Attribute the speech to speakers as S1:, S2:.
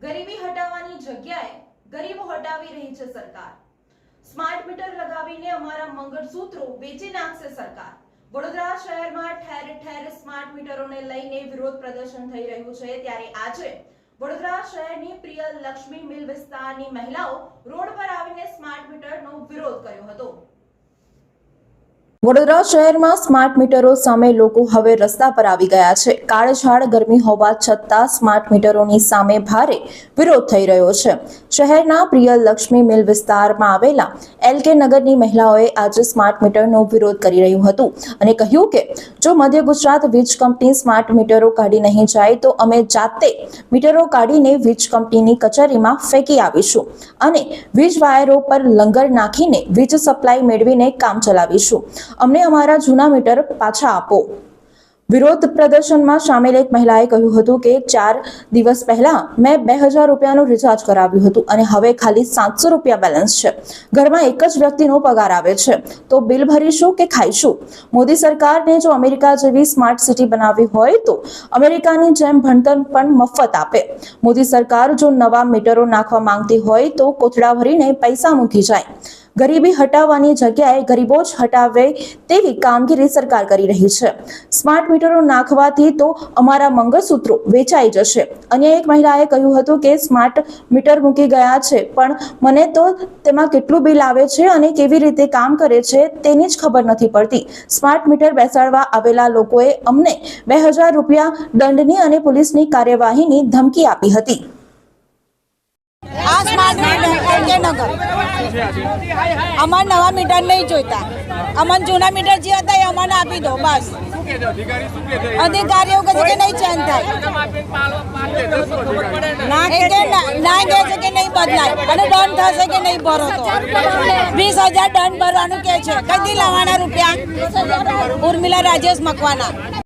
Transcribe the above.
S1: ગરીબી હટાવવાની જગ્યાએ ગરીબો હટાવી રહી છે સરકાર. સ્માર્ટ મીટર લગાવીને અમારા મંગળસૂત્રો વેચી નાખશે સરકાર. વડોદરા શહેરમાં ઠેર ઠેર સ્માર્ટ મીટરોને લઈને વિરોધ પ્રદર્શન થઈ રહ્યું છે. ત્યારે આજે વડોદરા શહેરની પ્રિય લક્ષ્મી મિલ વિસ્તારની મહિલાઓ રોડ પર આવીને સ્માર્ટ મીટરનો વિરોધ કર્યો વડોદરા શહેરમાં સ્માર્ટ મીટરો સામે લોકો હવે રસ્તા પર આવી ગયા છે. કાળઝાળ ગરમી હોવા છતાં સ્માર્ટ મીટરોની સામે ભારે વિરોધ થઈ રહ્યો છે. શહેરના પ્રિય લક્ષ્મી મિલ વિસ્તારમાં આવેલા એલકે નગરની મહિલાઓએ આજે સ્માર્ટ મીટરનો વિરોધ કરી રહ્યું હતું અને કહ્યું કે, જો મધ્ય ગુજરાત વીજ કંપની સ્માર્ટ મીટરો કાઢી નહીં જાય, તો અમે જાતે મીટરો કાઢીને વીજ કંપનીની કચેરીમાં ફેંકી આવીશું અને વીજ વાયરો પર લંગર નાખીને વીજ સપ્લાય મેળવીને કામ ચલાવીશું. અમને અમારા જૂના મીટર પાછા આપો. વિરોધ પ્રદર્શનમાં સામેલ એક મહિલાએ કહ્યું હતું કે ચાર દિવસ પહેલા મેં બે હજાર રૂપિયાનું રિચાર્જ કરાવ્યું હતું અને હવે ખાલી સાતસો રૂપિયા બેલેન્સ છે. ઘરમાં એક જ વ્યક્તિનો પગાર આવે છે. તો બિલ ભરીશું કે ખાઈશું? મોદી સરકારને જો અમેરિકા જેવી સ્માર્ટ સિટી બનાવવી હોય તો અમેરિકાની જેમ ભણતર પણ મફત આપે. મોદી સરકાર જો નવા મીટરો નાખવા માંગતી હોય તો કોથળા ભરીને પૈસા મૂકી જાય. ગરીબી હટાવવાની જગ્યાએ ગરીબો જ હટાવે તેવી કામગીરી સરકાર કરી રહી છે. સ્માર્ટ મીટરો નાખવાથી તો અમારા મંગળસૂત્રો વેચાઈ જશે. અન્ય એક મહિલાએ કહ્યું હતું કે સ્માર્ટ મીટર મૂકી ગયા છે, પણ મને તો તેમાં કેટલું બિલ આવે છે અને કેવી રીતે કામ કરે છે તેની જ ખબર નથી પડતી. સ્માર્ટ મીટર બેસાડવા આવેલા લોકોએ અમને બે હજાર રૂપિયા દંડની અને પોલીસની કાર્યવાહીની ધમકી આપી હતી.
S2: આ સ્માર્ટ મીટર એલકે અમારે નવા મીટર નહીં જોઈતા. અમને જૂના મીટર જે હતા એ અમને આપી દો, બસ. અધિકારીઓ કહે કે નહીં ચેન્જ થાય. ના ના કહે છે કે નહીં બદલાય. અને દંડ થશે કે નહીં ભરો તો. વીસ હજાર દંડ ભરવાનું કે છે. કદી લાવવાના રૂપિયા? ઉર્મિલા રાજેશ મકવાના.